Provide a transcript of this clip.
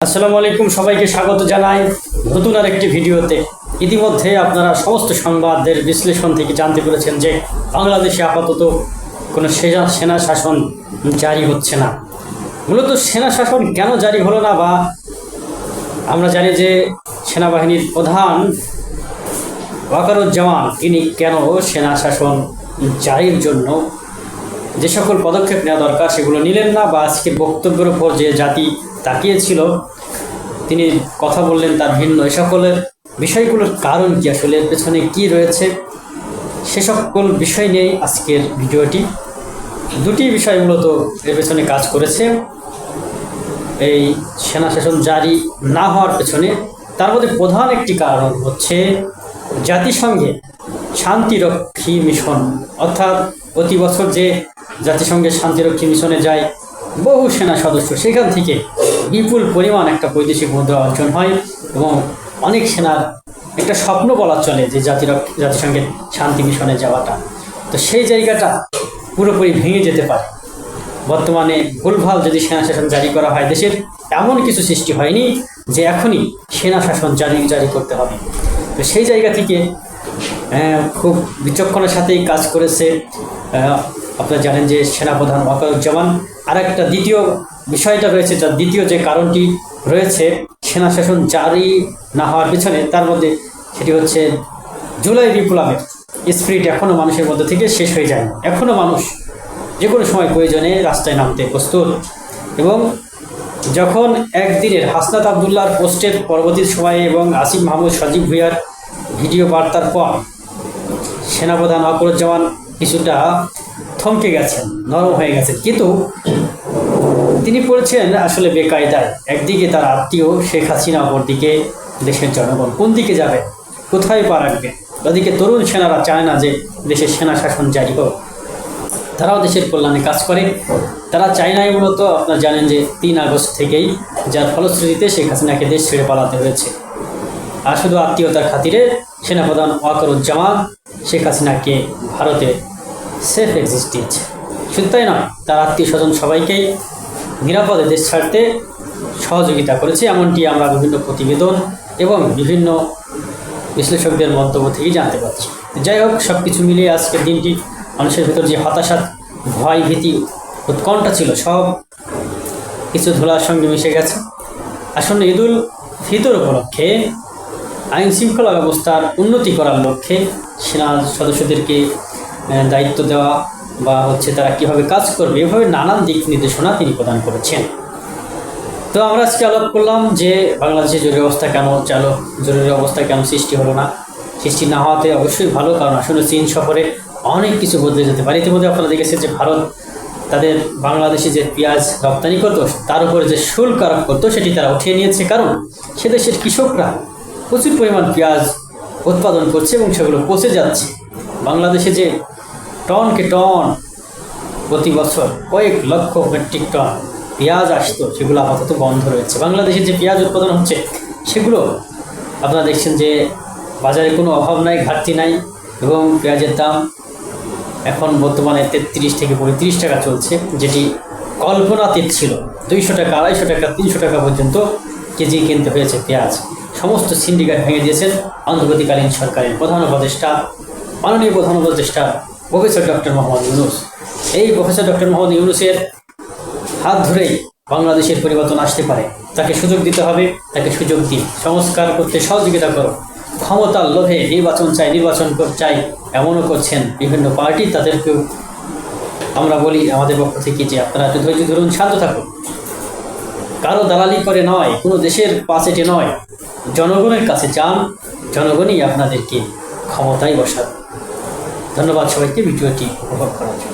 আসসালামু আলাইকুম, সবাইকে স্বাগত জানাই নতুন আর একটি ভিডিওতে। ইতিমধ্যে আপনারা সমস্ত সংবাদের বিশ্লেষণ থেকে জানতে পেরেছেন যে বাংলাদেশে আপাতত কোনো সেনা সেনা শাসন জারি হচ্ছে না। মূলত সেনা শাসন কেন জারি হলো না বা আমরা জানি যে সেনাবাহিনীর প্রধান ওয়াকারুজ্জামান, তিনি কেন সেনা শাসন জারির জন্য যে সকল পদক্ষেপ নেওয়া দরকার সেগুলো নিলেন না বা আজকের বক্তব্যের উপর যে জাতি তাকিয়েছিল, তিনি কথা বললেন তার ভিন্ন। এ সকলের বিষয়গুলোর কারণ কি আসলে? এর পেছনে কি রয়েছে? সে সকল বিষয় নিয়েই আজকের ভিডিওটি। দুটি বিষয় মূলত এর পেছনে কাজ করেছে। এই সেনা শাসন জারি না হওয়ার পেছনে তার মধ্যে প্রধান একটি কারণ হচ্ছে জাতিসংঘে শান্তিরক্ষী মিশন। অর্থাৎ প্রতি বছর যে জাতিসংঘের শান্তিরক্ষী মিশনে যায় বহু সেনা সদস্য। সেখান থেকে বিপুল পরিমাণ একটা বৈদেশিক মুদ্রা অর্জন হয় এবং অনেক সেনার একটা স্বপ্ন বলা চলে যে জাতিরক্ষ জাতিসংঘের শান্তি মিশনে যাওয়াটা। তো সেই জায়গাটা পুরোপুরি ভেঙে যেতে পারে। বর্তমানে ভুলভাল যদি সেনা শাসন জারি করা হয় দেশের, এমন কিছু সৃষ্টি হয়নি যে এখনই সেনা শাসন জারি জারি করতে হবে। তো সেই জায়গা থেকে খুব বিচক্ষণের সাথেই কাজ করেছে আপনারা জানেন যে সেনাপ্রধান ওয়াকারুজ্জামান আর একটা দ্বিতীয় বিষয়টা রয়েছে, যার দ্বিতীয় যে কারণটি রয়েছে, সেনা শাসন জারি না হওয়ার পিছনে, তার মধ্যে সেটি হচ্ছে জুলাই বিপ্লবের স্পিরিট এখনও মানুষের মধ্যে থেকে শেষ হয়ে যায় এখনও মানুষ যে কোনো সময় প্রয়োজনে রাস্তায় নামতে প্রস্তুত। এবং যখন একদিনের হাসনাত আবদুল্লার পোস্টের পরবর্তী সময়ে এবং আসিফ মাহমুদ সজীব ভুইয়ার ভিডিও বার্তার পর, সেনাপ্রধান আকরুজ্জামান কিছুটা থমকে গেছেন, নরম হয়ে গেছেন। কিন্তু তিনি পড়েছেন আসলে বেকায়দায়। একদিকে তার আত্মীয় শেখ হাসিনা, অপরদিকে দেশের জনগণ। কোন দিকে যাবে? কোথায় পা রাখবে? ওদিকে তরুণ সেনারা চায় না যে দেশের সেনা শাসন জারি হোক। তারাও দেশের কল্যাণে কাজ করে। তারা চায়নায় মূলত, আপনারা জানেন যে তিন আগস্ট থেকেই যার ফলশ্রুতিতে শেখ হাসিনাকে দেশ ছেড়ে পালাতে হয়েছে। আর শুধু আত্মীয়তার খাতিরে সেনাপ্রধান ওয়াকরুজ্জামান শেখ হাসিনাকে ভারতে সেফ এক্সিস্ট দিয়েছে শুধু তাই নয়, তার আত্মীয় স্বজন সবাইকেই নিরাপদে দেশ ছাড়তে সহযোগিতা করেছে, এমনটি আমরা বিভিন্ন প্রতিবেদন এবং বিভিন্ন বিশ্লেষকদের মন্তব্য থেকেই জানতে পারছি। যাই হোক সব কিছু মিলিয়ে আজকের দিনটি মানুষের ভিতর যে হতাশা ভয় ভীতি উৎকণ্ঠা ছিল, সব কিছু ধোলার সঙ্গে মিশে গেছে। আসন্ন ঈদুল ফিতর উপলক্ষে আইন শৃঙ্খলা ব্যবস্থার উন্নতি করার লক্ষ্যে সেনা সদস্যদেরকে দায়িত্ব দেওয়া বা হচ্ছে তারা কীভাবে কাজ করবে, এভাবে নানান দিক নির্দেশনা তিনি প্রদান করেছেন। তো আমরা আজকে আলাপ করলাম যে বাংলাদেশে জরুরি অবস্থা কেন, চালু জরুরি অবস্থা কেন সৃষ্টি হলো না? সৃষ্টি না হওয়াতে অবশ্যই ভালো, কারণ আসলে চীন সফরে অনেক কিছু বদলে যেতে পারে। ইতিমধ্যে আপনারা দেখেছেন যে ভারত তাদের বাংলাদেশে যে পেঁয়াজ রপ্তানি করতো, তার উপরে যে শুল্ক আরোপ করতো, সেটি তারা উঠিয়ে নিয়েছে। কারণ সে দেশের কৃষকরা প্রচুর পরিমাণ পেঁয়াজ উৎপাদন করছে এবং সেগুলো পচে যাচ্ছে। বাংলাদেশে যে টনকে টন? প্রতি বছর কয়েক লক্ষ মেট্রিক টন পেঁয়াজ আসতো, সেগুলো আপাতত বন্ধ রয়েছে। বাংলাদেশে যে পেঁয়াজ উৎপাদন হচ্ছে, সেগুলো আপনারা দেখছেন যে বাজারে কোনো অভাব নাই, ঘাটতি নাই, এবং পেঁয়াজের দাম এখন বর্তমানে তেত্রিশ থেকে পঁয়ত্রিশ টাকা চলছে, যেটি কল্পনাতীত ছিল। দুইশো টাকা, আড়াইশো টাকা, তিনশো টাকা পর্যন্ত কেজি কিনতে হয়েছে পেঁয়াজ। সমস্ত সিন্ডিকেট ভেঙে দিয়েছেন অন্তর্বর্তীকালীন সরকারের প্রধান উপদেষ্টা, মাননীয় প্রধান উপদেষ্টা প্রফেসর ডক্টর মোহাম্মদ ইউনুস। এই প্রফেসর ডক্টর মোহাম্মদ ইউনুসের হাত ধরেই বাংলাদেশের পরিবর্তন আসতে পারে। তাকে সুযোগ দিতে হবে, তাকে সুযোগ দিই সংস্কার করতে সহযোগিতা করো। ক্ষমতার লোভে নির্বাচন চাই নির্বাচন চাই, এমনও করছেন বিভিন্ন পার্টি। তাদেরকেও আমরা বলি আমাদের পক্ষ থেকে যে আপনারা একটু ধৈর্য ধরুন, শান্ত থাকুন। কারও দালালি করে নয়, কোনো দেশের পাশেটে নয়, জনগণের কাছে যান। জনগণই আপনাদেরকে ক্ষমতায় বসাবে। ধন্যবাদ সবাইকে ভিডিওটি উপভোগ করার জন্য।